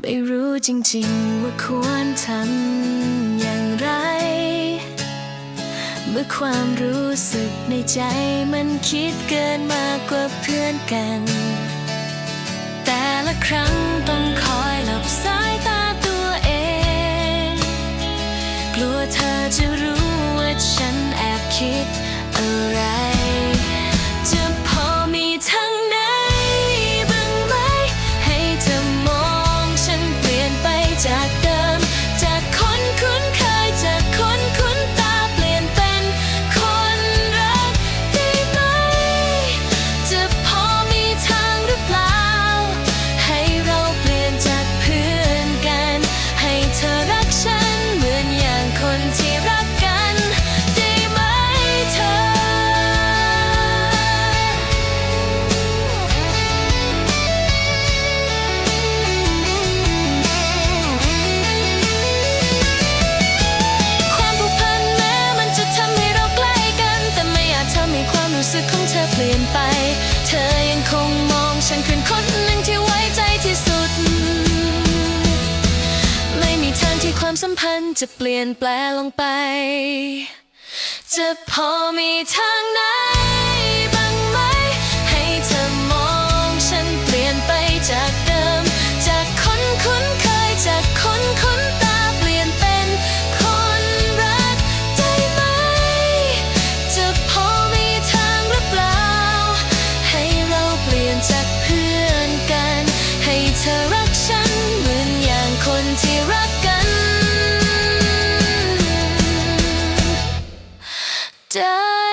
ไม่รู้จริงๆว่าควรทำอย่างไร เมื่อความรู้สึกในใจมันคิดเกินมากกว่าเพื่อนกัน แต่ละครั้งต้องคอยหลับสายตาตัวเอง กลัวเธอจะรู้ว่าฉันแอบคิด ความรู้สึกของเธอเปลี่ยนไป เธอยังคงมองฉันเป็นคนหนึ่งที่ไว้ใจที่สุด ไม่มีทางที่ความสัมพันธ์จะเปลี่ยนแปลงลงไป จะพอมีทางไหน die.